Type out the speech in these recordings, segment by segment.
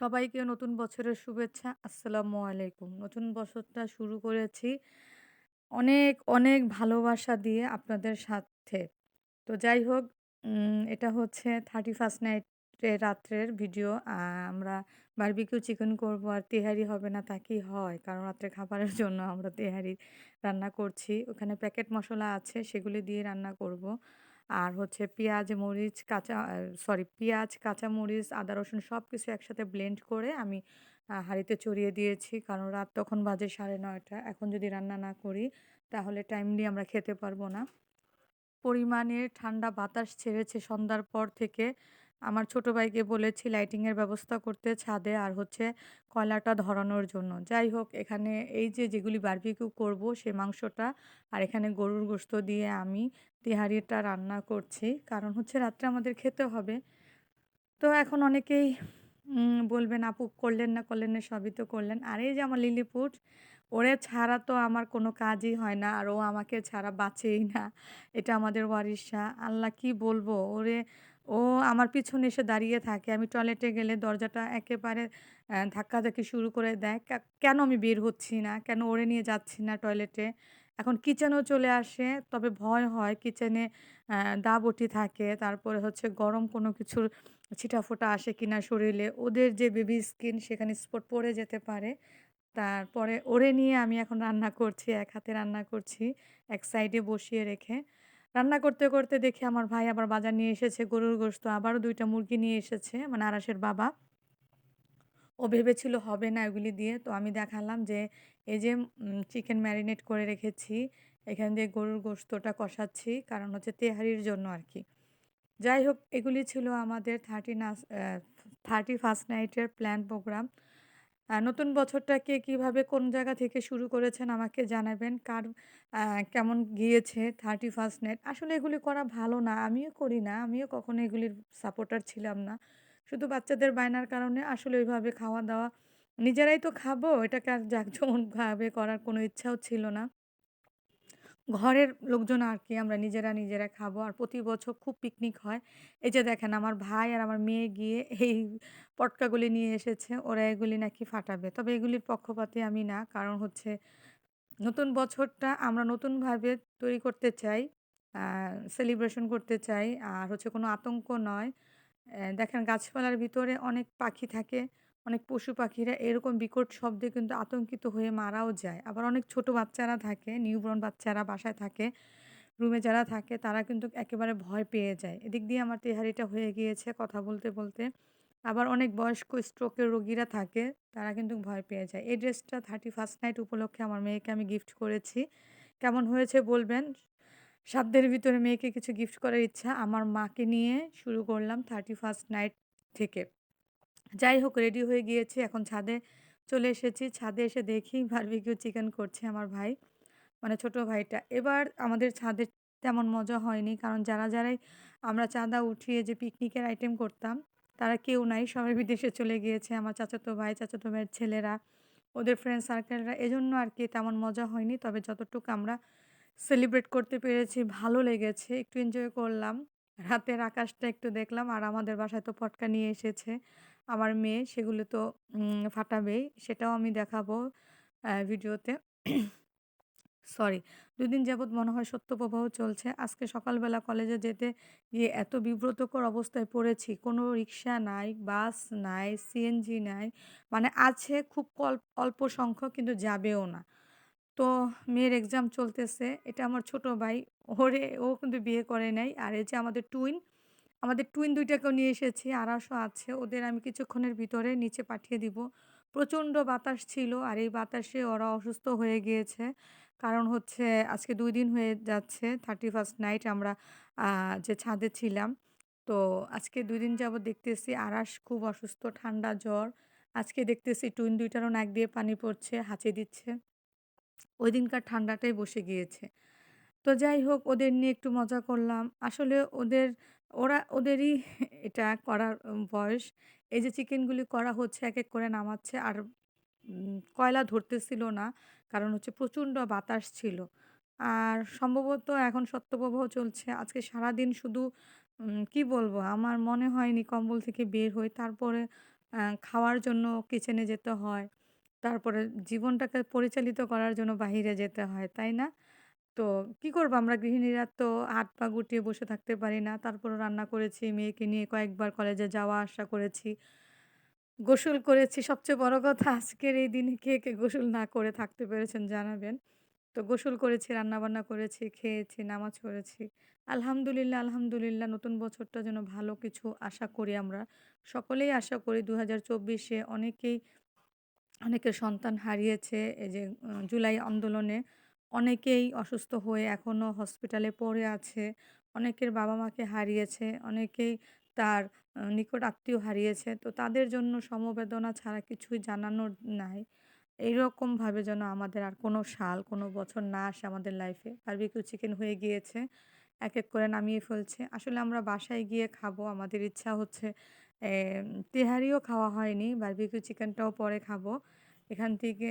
সবাইকে নতুন বছরের শুভেচ্ছা। আসসালামু আলাইকুম। নতুন বছরটা শুরু করেছি অনেক, অনেক ভালোবাসা দিয়ে আপনাদের সাথে। তো যাই হোক এটা হচ্ছে 31st নাইট এর রাত্রের ভিডিও। আমরা বারবিকিউ চিকেন করব আর তেহারি হবে না তা কি হয়? কারণ রাত্রে খাবারের জন্য আমরা তেহারি রান্না করছি। ওখানে প্যাকেট মশলা আছে সেগুলি দিয়ে রান্না করব। আর হচ্ছে পেঁয়াজ, মরিচ, কাঁচা সরি পেঁয়াজ, কাঁচামরিচ, আদা, রসুন সব কিছু একসাথে ব্লেন্ড করে আমি হাঁড়িতে চড়িয়ে দিয়েছি। কারণ রাত তখন বাজে 9:30 এখন যদি রান্না না করি তাহলে টাইমলি আমরা খেতে পারব না। পরিমাণে ঠান্ডা বাতাস ছেড়েছে সন্ধ্যার পর থেকে। আমার ছোট ভাইকে বলেছি লাইটিংয়ের ব্যবস্থা করতে ছাদে আর হচ্ছে কয়লাটা ধরানোর জন্য। যাই হোক, এখানে এই যে, যেগুলি বারবিকিউ করব, সে মাংসটা আর এখানে গরুর গোস্ত দিয়ে আমি তেহারিটা রান্না করছি। কারণ হচ্ছে রাত্রে আমাদের খেতে হবে। তো এখন অনেকেই বলবেন, আপু, করলেন না করলেন না, সবই তো করলেন। আর এই যে আমার লিলিপুট, ওরে ছাড়া তো আমার কোনো কাজই হয় না। আর ও আমাকে ছাড়া বাঁচেই না। এটা আমাদের ওয়ারিশা। আল্লাহ কি বলব? ওরে ও আমার পিছনে এসে দাঁড়িয়ে থাকে। আমি টয়লেটে গেলে দরজাটা একেবারে ধাক্কাধাক্কি শুরু করে দেয়। কেন আমি বের হচ্ছি না? কেন ওরে নিয়ে যাচ্ছি না টয়লেটে? এখন কিচেনও চলে আসে। তবে ভয় হয় কিচেনে অ্যা দাগ-বটি থাকে। তারপরে হচ্ছে গরম কোনো কিছুর ছিটাফোঁটা আসে কিনা শরীরে। ওদের যে বেবি স্কিন সেখানে স্পট পড়ে যেতে পারে। তারপরে ওরে নিয়ে আমি এখন রান্না করছি। এক হাতে রান্না করছি, এক সাইডে বসিয়ে রেখে। রান্না করতে, করতে দেখি আমার ভাই আবার বাজার নিয়ে এসেছে গরুর গোশত। আবারও দুইটা মুরগি নিয়ে এসেছে মানে আরাশের বাবা। ও ভেবেছিল হবে না এগুলি দিয়ে। তো আমি দেখালাম যে এই যে চিকেন ম্যারিনেট করে রেখেছি। এখান দিয়ে গরুর গোশতটা কষাচ্ছি। কারণ হচ্ছে তেহারির জন্য আর কি যাই হোক এগুলি ছিল আমাদের 30 নাস থার্টি ফার্স্ট নাইটের প্ল্যান প্রোগ্রাম। নতুন বছরটাকে কীভাবে কোন জায়গা থেকে শুরু করেছেন আমাকে জানাবেন। কার কেমন গিয়েছে থার্টি ফার্স্ট নেট আসলে এগুলি করা ভালো না। আমিও করি না। আমিও কখনো এগুলির সাপোর্টার ছিলাম না। শুধু বাচ্চাদের বায়নার কারণে আসলে ওইভাবে খাওয়া-দাওয়া নিজেরাই তো খাব। এটাকে আর জাঁকজমকভাবে করার কোনো ইচ্ছাও ছিল না। ঘরের লোকজন আর কি আমরা নিজেরা, নিজেরা খাব। আর প্রতি বছর খুব পিকনিক হয়। এই যে দেখেন আমার ভাই আর আমার মেয়ে গিয়ে এই পটকাগুলি নিয়ে এসেছে। ওরা এগুলি নাকি ফাটাবে। তবে এগুলির পক্ষপাতী আমি না। কারণ হচ্ছে নতুন বছরটা আমরা নতুনভাবে তৈরি করতে চাই। সেলিব্রেশন করতে চাই। আর হচ্ছে কোনো আতঙ্ক নয়। দেখেন গাছপালার ভিতরে অনেক পাখি থাকে। অনেক পশু-পাখিরা এরকম বিকট শব্দে কিন্তু আতঙ্কিত হয়ে মারাও যায়। আবার অনেক ছোট বাচ্চারা থাকে, নিউবর্ন বাচ্চারা বাসায় থাকে। রুমে যারা থাকে তারা কিন্তু একেবারে ভয় পেয়ে যায়। এদিক দিয়ে আমার তেহারিটা হয়ে গিয়েছে কথা বলতে, বলতে। আবার অনেক বয়স্ক স্ট্রোকের রোগীরা থাকে, তারা কিন্তু ভয় পেয়ে যায়। এই ড্রেসটা 31st নাইট উপলক্ষে আমার মেয়েকে আমি গিফট করেছি। কেমন হয়েছে বলবেন। সাধ্যের ভিতরে মেয়েকে কিছু গিফট করার ইচ্ছা। আমার মাকে নিয়ে শুরু করলাম 31st নাইট থেকে। যাই হোক রেডি হয়ে গিয়েছি। এখন ছাদে চলে এসেছি। ছাদে এসে দেখি বারবিকিউ চিকেন করছে আমার ভাই। মানে ছোট ভাইটা। এবার আমাদের ছাদে তেমন মজা হয়নি। কারণ যারা, যারাই আমরা চাঁদা উঠিয়ে যে পিকনিকের আইটেম করতাম, তারা কেউ নাই। সবাই বিদেশে চলে গিয়েছে। আমার চাচাতো ভাই, চাচাতো ভাইয়ের ছেলেরা, ওদের ফ্রেন্ড সার্কেলরা। এজন্য আর কি তেমন মজা হয়নি। তবে যতটুকু আমরা সেলিব্রেট করতে পেরেছি ভালো লেগেছে। একটু এনজয় করলাম। রাতের আকাশটা একটু দেখলাম। আর আমাদের বাসায় তো পটকা নিয়ে এসেছে আমার মেয়ে। সেগুলো তো ফাটাবেই। সেটাও আমি দেখাবো ভিডিওতে। সরি। দুদিন যাবৎ মনে হয় শৈত্যপ্রবাহ চলছে। আজকে সকালবেলা কলেজে যেতে গিয়ে এত বিব্রতকর অবস্থায় পড়েছি। কোনো রিক্সা নাই, বাস নাই, সিএনজি নাই। মানে আছে খুব অল্প সংখ্যক কিন্তু যাবেও না। তো মেয়ের এক্সাম চলতেছে। এটা আমার ছোট ভাই। ওরে ও কিন্তু বিয়ে করে নাই। আর এই যে আমাদের টুইন, আমাদের টুইন ২ টাকেও নিয়ে এসেছি। আরাশও আছে। ওদের আমি কিছুক্ষণের ভিতরে নিচে পাঠিয়ে দিব। প্রচণ্ড বাতাস ছিল আর এই বাতাসে ওরা অসুস্থ হয়ে গিয়েছে। কারণ হচ্ছে আজকে দুই দিন হয়ে যাচ্ছে 31st নাইট আমরা যে ছাদে ছিলাম। তো আজকে ২ দিন যাবৎ দেখতেছি আরাশ খুব অসুস্থ, ঠান্ডা, জ্বর। আজকে দেখতেছি টুইন ২ টারও নাক দিয়ে পানি পড়ছে, হাঁচি দিচ্ছে। ওই দিনকার ঠান্ডাটাই বসে গিয়েছে। তো যাই হোক ওদের নিয়ে একটু মজা করলাম। আসলে ওদের ওরা ওদেরই এটা করার বয়স। এই যে চিকেনগুলি করা হচ্ছে এক, এক করে নামাচ্ছে। আর কয়লা ধরতেছিল না। কারণ হচ্ছে প্রচণ্ড বাতাস ছিল। আর সম্ভবত এখন সত্যপ্রবাহ চলছে। আজকে সারাদিন শুধু কি বলব? আমার মনে হয়নি কম্বল থেকে বের হই। তারপরে খাওয়ার জন্য কিচেনে যেতে হয়। তারপরে জীবনটাকে পরিচালিত করার জন্য বাহিরে যেতে হয়, তাই না? তো কি করব আমরা গৃহিণীরা তো হাত পা গুটিয়ে বসে থাকতে পারি না। তারপরও রান্না করেছি, মেয়েকে নিয়ে কয়েকবার কলেজে যাওয়া আসা করেছি। গোসল করেছি। সবচেয়ে বড় কথা আজকের এই দিনে কে, কে গোসল না করে থাকতে পেরেছেন জানাবেন। তো গোসল করেছি, রান্নাবান্না করেছি, খেয়েছি, নামাজ পড়েছি। আলহামদুলিল্লাহ, আলহামদুলিল্লাহ নতুন বছরটা যেন ভালো কিছু আশা করি আমরা। সকলেই আশা করি দু হাজার চব্বিশে অনেকেই অনেকে সন্তান হারিয়েছে এই যে জুলাই আন্দোলনে। অনেকেই অসুস্থ হয়ে এখনও হসপিটালে পড়ে আছে। অনেকের বাবা-মাকে হারিয়েছে। অনেকেই তার নিকট আত্মীয় হারিয়েছে। তো তাদের জন্য সমবেদনা ছাড়া কিছুই জানানোর নাই। এইরকমভাবে যেন আমাদের আর কোনো সাল, কোনো বছর না আসে আমাদের লাইফে। বারবিকিউ চিকেন হয়ে গিয়েছে। এক, এক করে নামিয়ে ফেলছে। আসলে আমরা বাসায় গিয়ে খাব। আমাদের ইচ্ছা হচ্ছে তেহারিও খাওয়া হয়নি। বারবিকিউ চিকেনটাও পরে খাব। এখান থেকে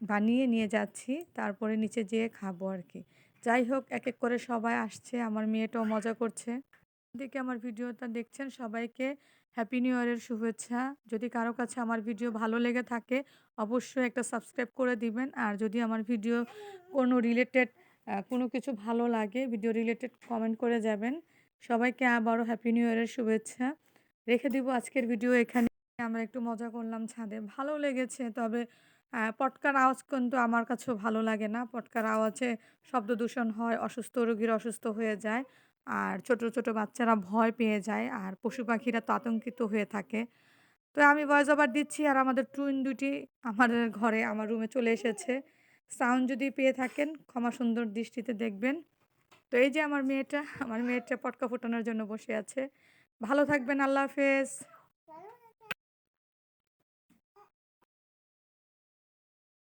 বানিয়ে নিয়ে যাচ্ছি। তারপরে নিচে যেয়ে খাব আর কি যাই হোক এক, এক করে সবাই আসছে। আমার মেয়েটাও মজা করছে। দেখে আমার ভিডিওটা দেখছেন সবাইকে হ্যাপি নিউ ইয়ারের শুভেচ্ছা। যদি কারও কাছে আমার ভিডিও ভালো লেগে থাকে অবশ্যই একটা সাবস্ক্রাইব করে দিবেন। আর যদি আমার ভিডিও কোনো রিলেটেড কোনো কিছু ভালো লাগে ভিডিও রিলেটেড কমেন্ট করে যাবেন। সবাইকে আবারও হ্যাপি নিউ ইয়ারের শুভেচ্ছা। রেখে দিব আজকের ভিডিও এখানে। আমরা একটু মজা করলাম ছাদে। ভালো লেগেছে তবে পটকার আওয়াজ কিন্তু আমার কাছেও ভালো লাগে না। পটকার আওয়াজে শব্দ দূষণ হয়, অসুস্থ রোগীর অসুস্থ হয়ে যায়। আর ছোট, ছোট বাচ্চারা ভয় পেয়ে যায়। আর পশু-পাখিরা তো আতঙ্কিত হয়ে থাকে। তো আমি ভয়েস ওভার দিচ্ছি আর আমাদের টুইন দুটি আমাদের ঘরে আমার রুমে চলে এসেছে। সাউন্ড যদি পেয়ে থাকেন ক্ষমা সুন্দর দৃষ্টিতে দেখবেন। তো এই যে আমার মেয়েটা, আমার মেয়েটা পটকা ফোটানোর জন্য বসে আছে। ভালো থাকবেন। আল্লাহ হাফেজ।